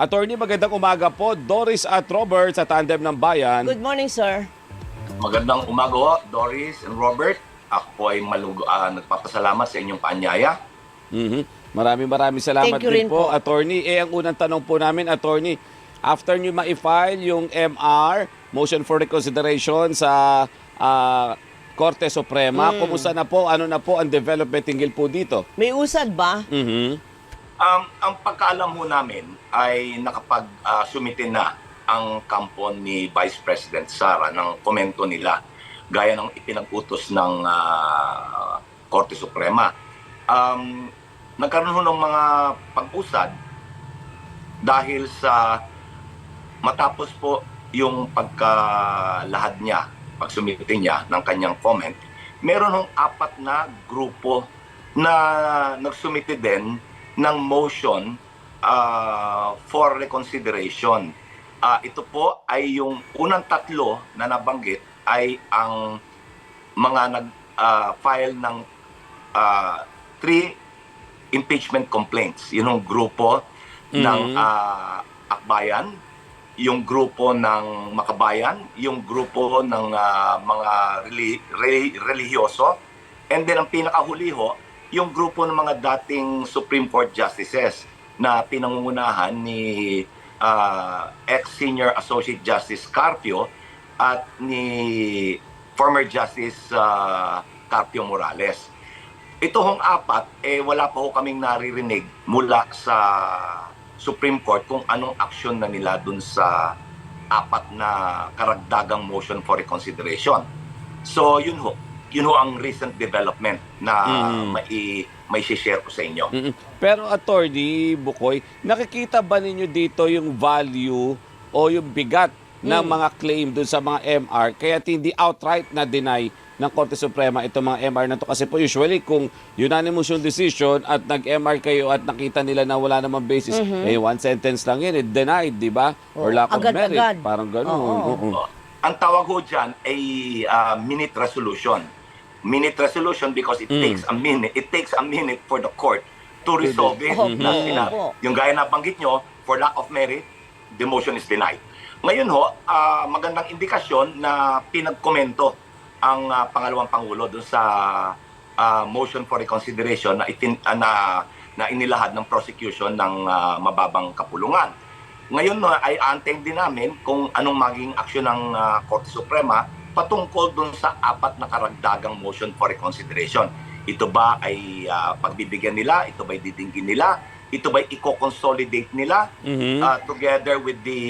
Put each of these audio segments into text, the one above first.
Attorney, magandang umaga po. Doris at Robert sa Tandem ng Bayan. Good morning, sir. Magandang umaga ho, Doris and Robert. Ako po ay malug ah, nagpapasalamat sa inyong paanyaya. Mhm. Maraming maraming salamat din po, po. attorney. Eh, ang unang tanong po namin, attorney, after nyo ma-file yung MR, motion for reconsideration sa ah, Korte Suprema, Hmm. kumusta na po, ano na po ang development tingil po dito? May usad ba? Mhm. Um, ang pagkaalam ho namin ay nakapag-sumite na ang kampo ni Vice President Sara ng komento nila gaya ng ipinag-utos ng ah, Korte Suprema. Um, nagkaroon ho ng mga pag-usad dahil sa matapos po yung pagkalahad niya, pagsumite niya ng kanyang comment, meron hong apat na grupo na nagsumite din ng motion ah, for reconsideration. Ah, ito po ay yung unang tatlo na nabanggit ay ang mga nag-file ng ah, three impeachment complaints. Yun ang grupo ng Mhm. ah, Akbayan, yung grupo ng Makabayan, yung grupo ng ah, mga reli- re- relihiyoso, and then ang pinakahuli ho, yung grupo ng mga dating Supreme Court justices na pinangungunahan ni ah, ex-senior Associate Justice Carpio at ni former Justice ah, Carpio Morales. Ito hong apat, eh wala pa ho kaming naririnig mula sa Supreme Court kung anong aksyon na nila dun sa apat na karagdagang motion for reconsideration. So yun ho, yun ho ang recent development na Mhm. mai, may share ko sa inyo. Mhm. Pero attorney Bukoy, nakikita ba ninyo dito yung value o yung bigat ng Mm. mga claim dun sa mga MR kaya hindi outright na deny ng Korte Suprema itong mga MR na to kasi po usually kung unanimous yung decision at nag-MR kayo at nakita nila na wala namang basis eh one sentence lang yun eh, denied di ba or Oo, lack of agad-agad. merit parang ganoon Oo. Oo. Oh, Ang tawag ho dyan ay ah, minute resolution. Minute resolution because it Mm. takes a minute. It takes a minute for the court to resolve it. Opo, Na opo. Yung gaya na banggit nyo, for lack of merit, the motion is denied. Ngayon ho, ah, magandang indikasyon na pinagkomento ang ah, pangalawang pangulo dun sa ah, motion for reconsideration na itin ah, na na inilahad ng prosecution ng ah, mababang kapulungan. Ngayon no, ay antayin din namin kung anong maging aksyon ng ah, Korte Suprema patungkol dun sa apat na karagdagang motion for reconsideration. Ito ba ay ah, pagbibigyan nila? Ito ba ay didinggin nila? Ito ba ay i-consolidate nila Mhm. ah, together with the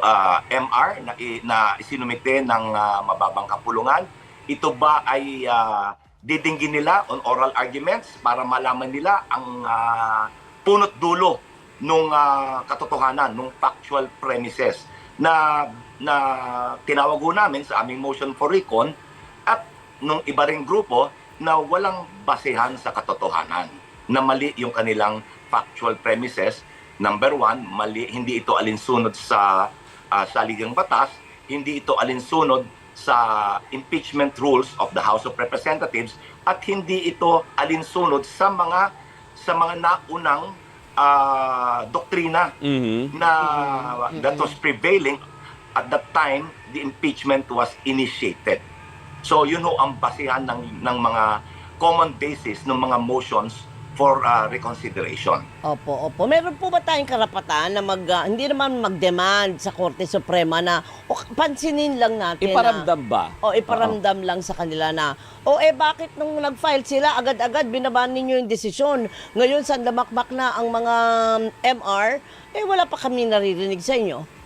ah, MR na, na isinumite ng ah, mababang kapulungan? Ito ba ay ah, didinggin nila on oral arguments para malaman nila ang ah, punot dulo nung ah, katotohanan, nung factual premises na na tinawag ho namin sa aming motion for recon at nung iba ring grupo na walang basehan sa katotohanan na mali yung kanilang factual premises number one mali hindi ito alinsunod sa uh, saligang batas hindi ito alinsunod sa impeachment rules of the House of Representatives at hindi ito alinsunod sa mga sa mga naunang ah, doktrina Mhm. na that was prevailing at that time the impeachment was initiated. So yun ho ang basihan ng ng mga common basis ng mga motions for uh, reconsideration. Opo, opo. Meron po ba tayong karapatan na mag, ah, hindi naman mag-demand sa Korte Suprema na o, pansinin lang natin iparamdam na, ba o iparamdam lang sa kanila na, o eh bakit nung nag-file sila, agad-agad binabaan ninyo yung desisyon. Ngayon, sandamakmak na ang mga MR, eh wala pa kami naririnig sa inyo.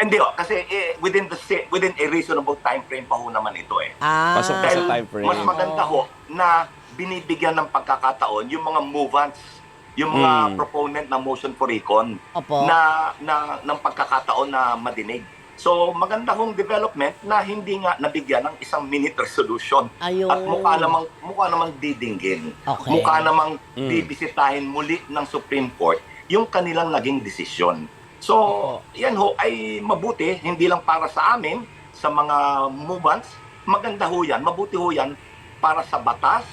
Hindi ho, kasi eh, within the sa- within a reasonable time frame pa ho naman ito eh. Ah, Pasok pa sa time frame. mas maganda ho na binibigyan ng pagkakataon yung mga movants, yung mga Mm. proponent ng motion for recon Opo. na, na ng pagkakataon na madinig. So maganda hong development na hindi nga nabigyan ng isang minute resolution Ayun. at mukha namang mukha namang didinggin. Okay. Mukha namang Mm. bibisitahin muli ng Supreme Court yung kanilang naging desisyon. So, yan ho ay mabuti hindi lang para sa amin sa mga movements, maganda ho yan, mabuti ho yan para sa batas,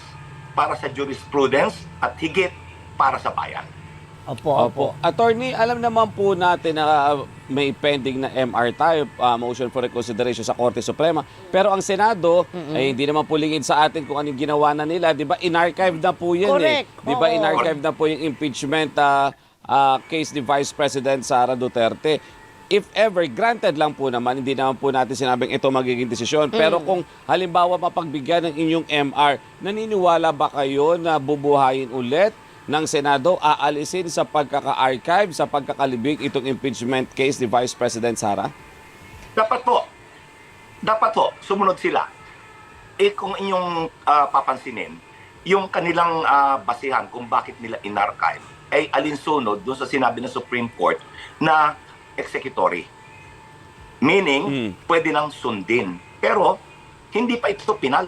para sa jurisprudence at higit para sa bayan. Opo, opo. Attorney, alam naman po natin na uh, may pending na MR tayo, uh, motion for reconsideration sa Korte Suprema. Pero ang Senado, ay hindi naman po lingid sa atin kung anong ginawa na nila. Di ba, in-archive na po yan Correct. eh. Di ba, in-archive na po yung impeachment uh, uh, case ni Vice President Sara Duterte. If ever, granted lang po naman, hindi naman po natin sinabing ito magiging desisyon. Pero kung halimbawa mapagbigyan ng inyong MR, naniniwala ba kayo na bubuhayin ulit ng Senado, aalisin sa pagkaka-archive, sa pagkakalibig itong impeachment case ni Vice President Sara? Dapat po, dapat po, sumunod sila. Eh kung inyong ah, papansinin, yung kanilang ah, basihan kung bakit nila inarchive ay alinsunod doon sa sinabi ng Supreme Court na executory. Meaning, Hmm. pwede nang sundin. Pero, hindi pa ito pinal.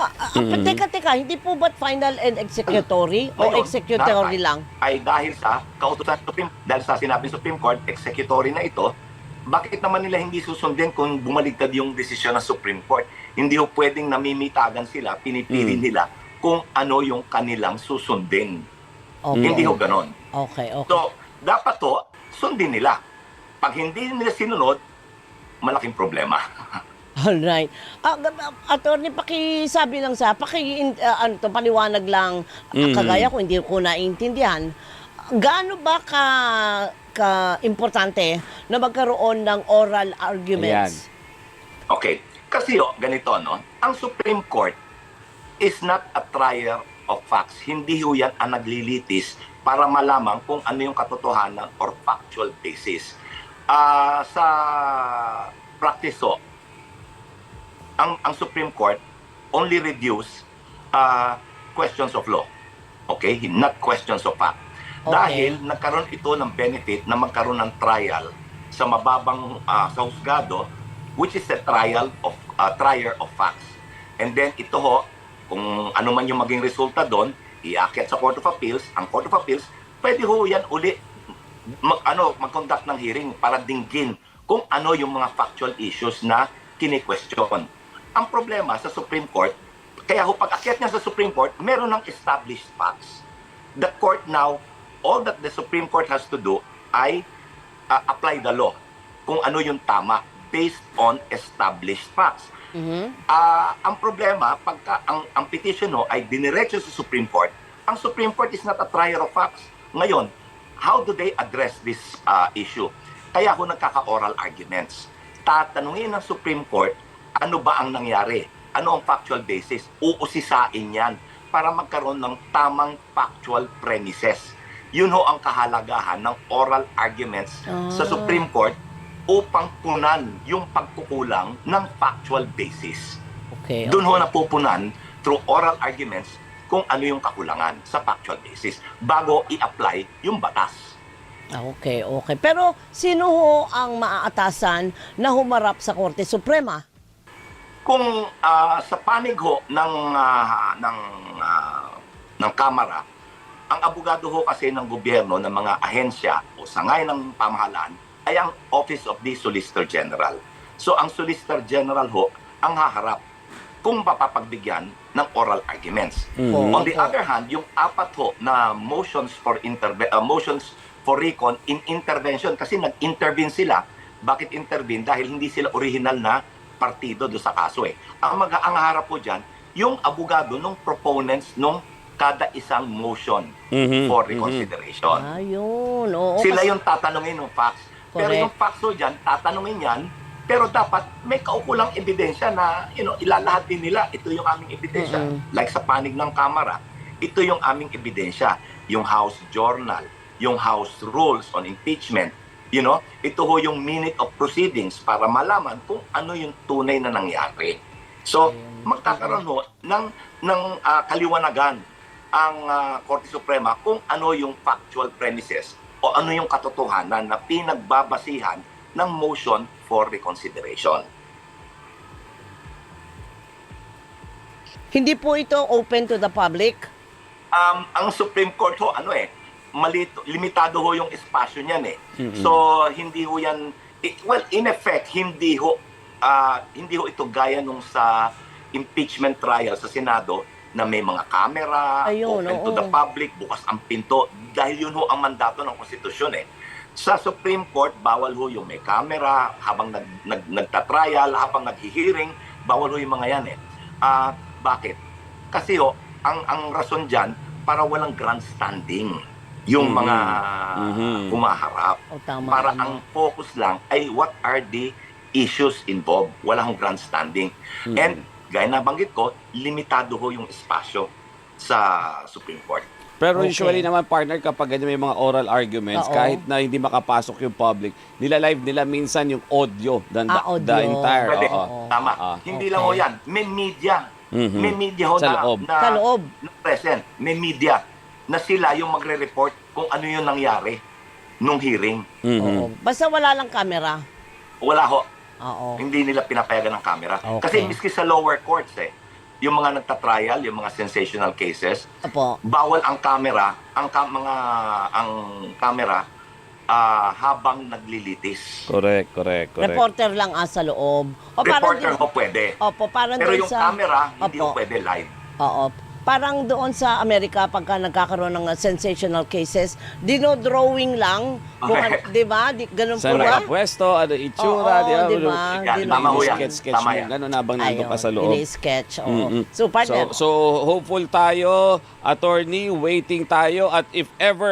Ah, ah, Teka, teka, hindi po ba't final and executory? o Ngayon, executory lang? Ay dahil sa kautusan ng Supreme, dahil sa sinabi ng Supreme Court, executory na ito, bakit naman nila hindi susundin kung bumaligtad yung desisyon ng Supreme Court? Hindi ho pwedeng namimitagan sila, pinipili Mm. nila kung ano yung kanilang susundin. Okay. Hindi ho ganon. Okay, okay. So, dapat to, sundin nila. Pag hindi nila sinunod, malaking problema. Alright. G- ah, attorney, pakisabi lang sa, paki, ah, ano to, paliwanag lang, Mhm. kagaya ko, hindi ko naiintindihan. Gaano ba ka, ka importante na magkaroon ng oral arguments? Okay. Kasi oh, ganito, no? Ang Supreme Court is not a trier of facts. Hindi ho yan ang naglilitis para malaman kung ano yung katotohanan or factual basis. Ah, sa practice ho, ang, ang Supreme Court only reviews ah, questions of law. Okay? Not questions of fact. Okay. Dahil nagkaroon ito ng benefit na magkaroon ng trial sa mababang ah, sa husgado which is a trial of uh, trier of facts. And then ito ho, kung ano man yung maging resulta doon, iakyat sa Court of Appeals, ang Court of Appeals, pwede ho yan uli mag, ano, mag-conduct ng hearing para dinggin kung ano yung mga factual issues na kini-question. Ang problema sa Supreme Court, kaya ho pag akyat niya sa Supreme Court, meron ng established facts. The court now, all that the Supreme Court has to do ay uh, apply the law kung ano yung tama based on established facts. Mhm. Ah, ang problema, pagka ang, ang petition no, ay diniretso sa Supreme Court, ang Supreme Court is not a trier of facts. Ngayon, how do they address this ah, issue? Kaya ako nagkaka-oral arguments. Tatanungin ng Supreme Court, ano ba ang nangyari? Ano ang factual basis? Uusisain yan para magkaroon ng tamang factual premises. Yun ho ang kahalagahan ng oral arguments sa Ah. Supreme Court upang punan yung pagkukulang ng factual basis. Okay. Doon ho napupunan through oral arguments kung ano yung kakulangan sa factual basis bago i-apply yung batas. Ah, Okay, okay. Pero sino ho ang maaatasan na humarap sa Korte Suprema? Kung ah, sa panig ho ng ah, ng ah, ng kamera, ang abogado ho kasi ng gobyerno ng mga ahensya o sangay ng pamahalaan ay ang Office of the Solicitor General. So ang Solicitor General ho ang haharap kung mapapagbigyan ng oral arguments. Mhm. On the Opo. other hand, yung apat ho na motions for interve- uh, motions for recon in intervention kasi nag-intervene sila. Bakit intervene? Dahil hindi sila original na partido do sa kaso eh. Ang mag ang harap po diyan, yung abogado ng proponents nung kada isang motion Mhm, for mhm. reconsideration. Ayun, oo. Sila kasi- yung tatanungin ng facts. Pero Correct. yung ho dyan, tatanungin yan, pero dapat may kaukulang ebidensya na you know, ilalahat din nila, ito yung aming ebidensya. Mm-mm. Like sa panig ng kamera, ito yung aming ebidensya. Yung House Journal, yung House Rules on Impeachment, you know, ito ho yung minute of proceedings para malaman kung ano yung tunay na nangyari. So, magkakaroon ho ng, ng ah, kaliwanagan ang ah, Korte Suprema kung ano yung factual premises o ano yung katotohanan na pinagbabasihan ng motion for reconsideration. Hindi po ito open to the public. Um, ang Supreme Court ho, ano eh, malito, limitado ho yung espasyo niyan eh. Mhm. So, hindi ho yan, i- well, in effect, hindi ho, ah, hindi ho ito gaya nung sa impeachment trial sa Senado na may mga camera, Ayun, open to oo. the public, bukas ang pinto. Dahil yun ho ang mandato ng konstitusyon eh. Sa Supreme Court, bawal ho yung may camera, habang nag, nag, nagtatrial, habang naghihearing, bawal ho yung mga yan eh. Ah, bakit? Kasi ho, ang, ang rason dyan, para walang grandstanding yung Mhm. mga Mhm. humaharap. O tama. Para tama. ang focus lang ay what are the issues involved. Wala hong grandstanding. Mhm. And gaya na banggit ko, limitado ho yung espasyo sa Supreme Court. Pero Okay. usually naman partner kapag ganyan may mga oral arguments Oo. kahit na hindi makapasok yung public, nila live nila minsan yung audio the, Ah, the audio. entire. Pwede, oo. tama. Ah. Hindi Okay. lang ho yan. May media. Mhm. May media ho Sa na, loob. na, Sa loob. na present. May media na sila yung magre-report kung ano yung nangyari nung hearing. Mhm. Oo. Basta wala lang camera. Wala ho. Oo. Hindi nila pinapayagan ng camera. Okay. Kasi miski sa lower courts eh, yung mga nagtatrial, yung mga sensational cases, Opo. bawal ang camera, ang ka- mga ang camera ah, habang naglilitis. Correct, correct, correct. Reporter lang ah, sa loob. O parang Reporter din- ho pwede. Opo, parang Pero yung sa... camera, hindi Opo. pwede live. Oo. Parang doon sa Amerika, pagka nagkakaroon ng uh, sensational cases, dino-drawing lang. Okay. di ba? Di, ganun po Saan ba? nakapwesto, ano itsura, di ba? di ba? Yan, Dino- tama ho yan. Sketch-sketch Tama mo, yan. gano'n habang nandun ka sa loob. ini-sketch. Oo. Mm-mm. So, partner, So, so hopeful tayo, attorney, waiting tayo at if ever